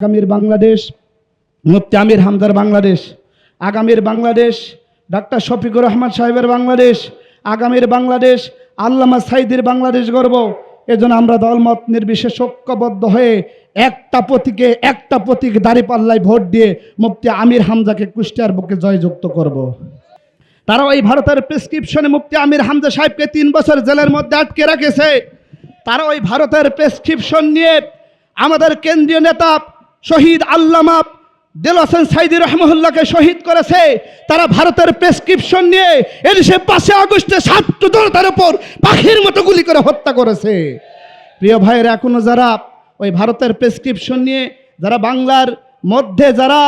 আগামীর বাংলাদেশ, মুফতি আমির হামদার বাংলাদেশ, আগামীর বাংলাদেশ, ডাক্তার শফিকুর রহমান সাহেবের বাংলাদেশ, আগামীর বাংলাদেশ, আল্লামা সাইদির বাংলাদেশ গর্ব এজন্য আমরা দলমত নির্বিশেষ ঐক্যবদ্ধ হয়ে একটা প্রতীকে একটা প্রতীক দাঁড়িপাল্লায় ভোট দিয়ে মুফতি আমির হামজাকে কুষ্টিয়ার বুকে জয়যুক্ত করব। তারা ওই ভারতের প্রেসক্রিপশনে মুফতি আমির হামজা সাহেবকে তিন বছর জেলের মধ্যে আটকে রেখেছে তারা ওই ভারতের প্রেসক্রিপশন নিয়ে আমাদের কেন্দ্রীয় নেতা শহীদ আল্লামা দেলাসেন সাইদি রহমহল্লাকে শহীদ করেছে। তারা ভারতের প্রেসক্রিপশন নিয়ে এদেশে পাঁচে আগস্টে ছাত্র জনতার উপর পাখির মতো গুলি করে হত্যা করেছে। প্রিয় ভাইয়ের, এখনও যারা ওই ভারতের প্রেসক্রিপশন নিয়ে, যারা বাংলার মধ্যে যারা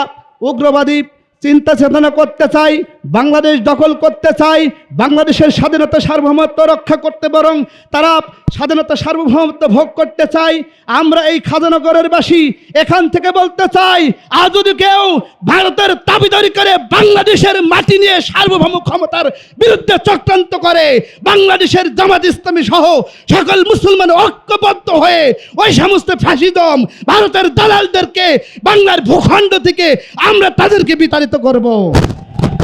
উগ্রবাদী চিন্তা চেতনা করতে চাই, বাংলাদেশ দখল করতে চাই, বাংলাদেশের স্বাধীনতা সার্বভৌমত্ব রক্ষা করতে বরং তারা স্বাধীনতা সার্বভৌমত্ব ভোগ করতে চাই। আমরা এই খাজানগরের বাসী, এখান থেকে বলতে চাই, আর যদি কেউ ভারতের দাবিদারি করে বাংলাদেশের মাটি নিয়ে সার্বভৌম ক্ষমতার বিরুদ্ধে চক্রান্ত করে, বাংলাদেশের জামাত ইসলামী সহ সকল মুসলমান ঐক্যবদ্ধ হয়ে ওই সমস্ত ফ্যাসিদম ভারতের দালালদেরকে বাংলার ভূখণ্ড থেকে আমরা তাদেরকে বিতাড়িত করব।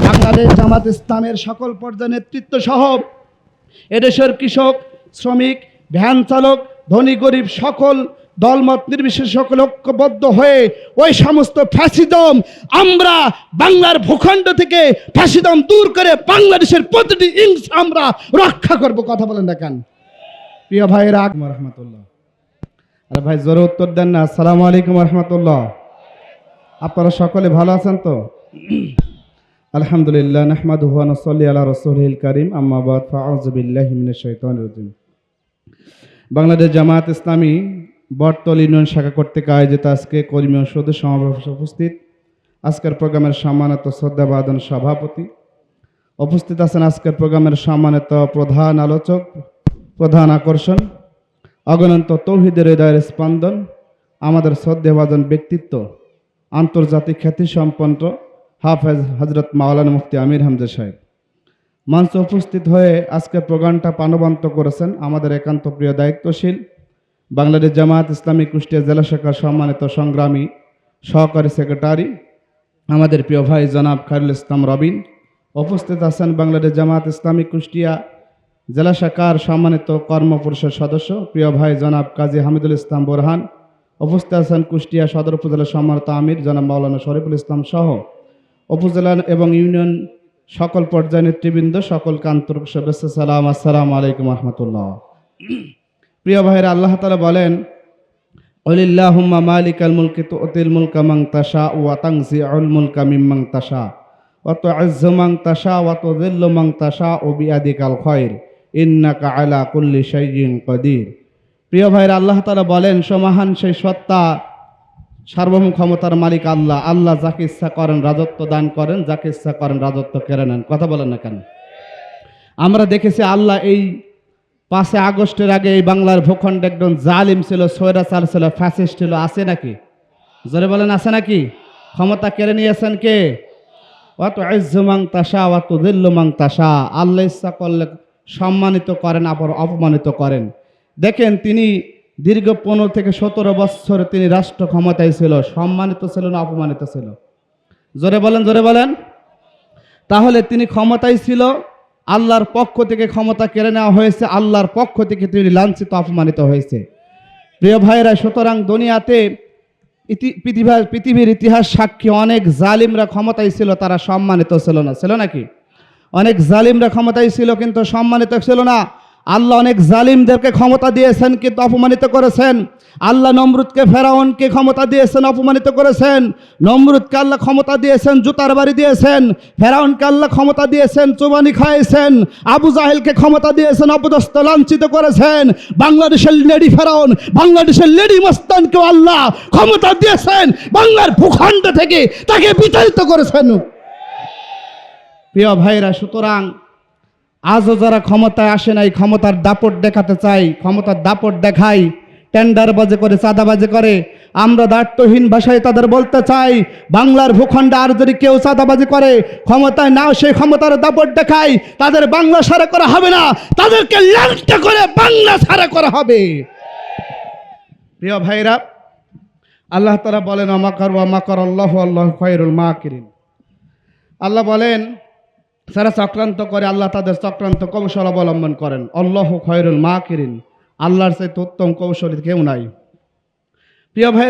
বাংলাদেশ জামাত ইসলামের সকল পর্যায়ে নেতৃত্ব সহ এদেশের কৃষক, শ্রমিক, ভ্যান চালক, ধনী, গরিব সকল দলমত নির্বিশেষে সকল ঐক্যবদ্ধ হয়ে ওই সমস্ত ফ্যাসিদম আমরা বাংলার ভূখণ্ড থেকে ফ্যাসিদম দূর করে বাংলাদেশের প্রতিটি ইঞ্চ আমরা রক্ষা করব, কথা বলেন না কেন? প্রিয় ভাইয়েরা রহমতুল্লাহ। আরে ভাই, জোরে উত্তর দেন না। আসসালামু আলাইকুম রহমতুল্লাহ। আপনারা সকলে ভালো আছেন তো? আলহামদুলিল্লাহ, নাহমাদুহু ওয়া নুসাল্লি আলা রাসূলিল কারীম, আম্মা বাদ ফাআউযু বিল্লাহি মিনাশ শাইতানির রাজিম। বাংলাদেশ জামাত ইসলামী বটতল ইউনিয়ন শাখা কর্তৃক আয়োজিত আজকে কর্মী সদস্য সমাবেশে উপস্থিত। আজকের প্রোগ্রামের সম্মানিত শ্রদ্ধাবাদন সভাপতি উপস্থিত আছেন আজকের প্রোগ্রামের সম্মানিত প্রধান আলোচক, প্রধান আকর্ষণ, অগণন্ত তৌহিদের হৃদয়ের স্পন্দন, আমাদের শ্রদ্ধেভাজন ব্যক্তিত্ব, আন্তর্জাতিক খ্যাতিসম্পন্ন হাফেজ হজরত মাওলানা মুফতি আমির হামজা সাহেব। মঞ্চে উপস্থিত হয়ে আজকের প্রোগ্রামটা প্রাণবন্ত করেছেন আমাদের একান্ত প্রিয় দায়িত্বশীল বাংলাদেশ জামায়াত ইসলামী কুষ্টিয়া জেলা শাখার সম্মানিত সংগ্রামী সহকারী সেক্রেটারি, আমাদের প্রিয় ভাই জনাব খারুল ইসলাম রবিন। উপস্থিত আছেন বাংলাদেশ জামায়াত ইসলামী কুষ্টিয়া জেলা শাখার সম্মানিত কর্মপুরুষের সদস্য, প্রিয় ভাই জনাব কাজী হামিদুল ইসলাম বোরহান। উপস্থিত আছেন কুষ্টিয়া সদর উপজেলার সম্মানিত আমির জনাব মাওলানা শরীফুল ইসলাম সহ উপজেলা এবং ইউনিয়ন সকল পর্যায়ে নেতৃবৃন্দ সকল আন্তরিক শুভেচ্ছা, সালাম, আসসালামু আলাইকুম রহমতুল্লাহ। প্রিয় ভাইরা, আল্লাহ তালা বলেন, অলিল্লাহুম্মা মালিকাল মুলকি তুতিল মুলকা মাং তাশা ওয়া তানজিউল মুলকা মিম্মাং তাশা ওয়া তু'ইজ্জু মাং তাশা ওয়া তুযিল্লু মাং তাশা ও বিয়াদিকাল খায়র ইন্নাকা আলা কুল্লি শাইইন কাদির। প্রিয় ভাইরা, আল্লাহ তাআলা বলেন, সমাহান সেই সত্তা সার্বভৌম ক্ষমতার মালিক আল্লাহ। আল্লাহ যাকে ইচ্ছা করেন রাজত্ব দান করেন, যাকে ইচ্ছা করেন রাজত্ব কেড়ে নেন। কথা বলেন না কেন? আমরা দেখেছি আল্লাহ এই পাঁচে আগস্টের আগে এই বাংলার ভূখণ্ড একদম জালিম ছিল সৈরাচার ছিল ফ্যাসিস্ট ছিল। আছে নাকি? জোরে বলেন, আছে নাকি? ক্ষমতা কেড়ে নিয়েছেন কে? অত ইজ্জুমাং তাসা অত দিল্লুমাং তাসা আল্লাহ ইচ্ছা করলে সম্মানিত করেন, আবার অপমানিত করেন। দেখেন, তিনি দীর্ঘ পনেরো থেকে সতেরো বছর তিনি রাষ্ট্র ক্ষমতায় ছিল, সম্মানিত ছিল না অপমানিত ছিল। জোরে বলেন জোরে বলেন। তাহলে তিনি ক্ষমতায় ছিল, আল্লাহর পক্ষ থেকে ক্ষমতা কেড়ে নেওয়া হয়েছে, আল্লাহর পক্ষ থেকে তিনি লাঞ্ছিত, অপমানিত হয়েছে। প্রিয় ভাইয়েরা সুতরাং দুনিয়াতে পৃথিবীর ইতিহাস সাক্ষী অনেক জালিমরা ক্ষমতায় ছিল, তারা সম্মানিত ছিল না। ছিল নাকি? অনেক জালিমরা ক্ষমতায় ছিল, কিন্তু সম্মানিত ছিল না। আল্লাহ অনেক জালিমদেরকে ক্ষমতা দিয়েছেন, কিন্তু অপমানিত করেছেন। আল্লাহ নমরুদকে, ফেরাউনকে ক্ষমতা দিয়েছেন, অপমানিত করেছেন। নমরুদকে আল্লাহ ক্ষমতা দিয়েছেন, জুতার বাড়ি দিয়েছেন। ফেরাউনকে আল্লাহ ক্ষমতা দিয়েছেন, চুবানি খাইয়েছেন। আবু জাহেলকে ক্ষমতা দিয়েছেন, অপদস্থ, লাঞ্ছিত করেছেন। বাংলাদেশের লেডি ফেরাউন, বাংলাদেশের লেডি মস্তানকেও আল্লাহ ক্ষমতা দিয়েছেন। বাংলার ভূখণ্ড থেকে তাকে বিতাড়িত করেছেন। প্রিয় ভাইরা, সুতরাং আজও যারা ক্ষমতায় আসে নাই, ক্ষমতার দাপট দেখাতে চাই, ক্ষমতার দাপট দেখাই টেন্ডার বাজে করে চাঁদাবাজি করে, আমরা দায়িত্বহীন ভাষায় তাদের বলতে চাই, বাংলার ভূখণ্ডে আর যদি কেউ চাঁদাবাজি করে, ক্ষমতায় নাও সেই ক্ষমতার দাপট দেখাই, তাদের বাংলা সারা করা হবে না, তাদেরকে ল্যাংটা করে বাংলা সারা করা হবে। প্রিয় ভাইরা, আল্লাহ তারা বলেন আমাকার আমাকার আল্লাহ আল্লাহ খয়রুল মাকিরিন। আল্লাহ বলেন যারা চক্রান্ত করে, আল্লাহ তাদের চক্রান্ত কৌশল অবলম্বন করেন। অল্লাহ খয়রুল মা কিরিন আল্লাহর সেই উত্তম কৌশলী কেউ নাই। প্রিয় ভাই